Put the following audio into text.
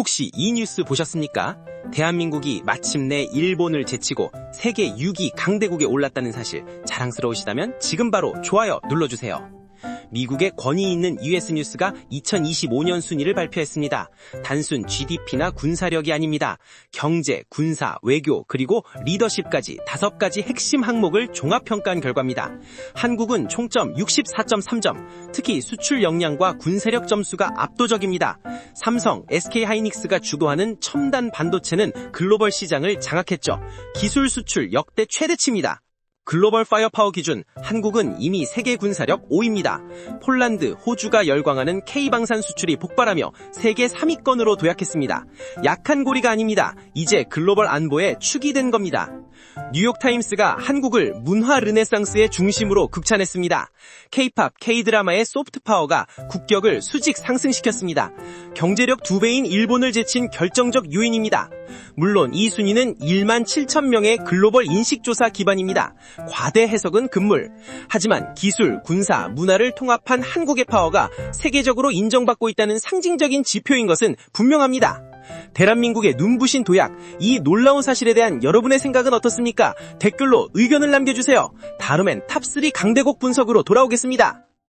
혹시 이 뉴스 보셨습니까? 대한민국이 마침내 일본을 제치고 세계 6위 강대국에 올랐다는 사실 자랑스러우시다면 지금 바로 좋아요 눌러주세요. 미국의 권위 있는 US 뉴스가 2025년 순위를 발표했습니다. 단순 GDP나 군사력이 아닙니다. 경제, 군사, 외교, 그리고 리더십까지 다섯 가지 핵심 항목을 종합평가한 결과입니다. 한국은 총점 64.3점, 특히 수출 역량과 군사력 점수가 압도적입니다. 삼성, SK하이닉스가 주도하는 첨단 반도체는 글로벌 시장을 장악했죠. 기술 수출 역대 최대치입니다. 글로벌 파이어파워 기준 한국은 이미 세계 군사력 5위입니다. 폴란드, 호주가 열광하는 K방산 수출이 폭발하며 세계 3위권으로 도약했습니다. 약한 고리가 아닙니다. 이제 글로벌 안보에 축이 된 겁니다. 뉴욕타임스가 한국을 문화 르네상스의 중심으로 극찬했습니다. K-팝, K-드라마의 소프트 파워가 국격을 수직 상승시켰습니다. 경제력 두 배인 일본을 제친 결정적 요인입니다. 물론 이 순위는 1만 7천 명의 글로벌 인식조사 기반입니다. 과대 해석은 금물. 하지만 기술, 군사, 문화를 통합한 한국의 파워가 세계적으로 인정받고 있다는 상징적인 지표인 것은 분명합니다. 대한민국의 눈부신 도약, 이 놀라운 사실에 대한 여러분의 생각은 어떻습니까? 댓글로 의견을 남겨주세요. 다음엔 탑3 강대국 분석으로 돌아오겠습니다.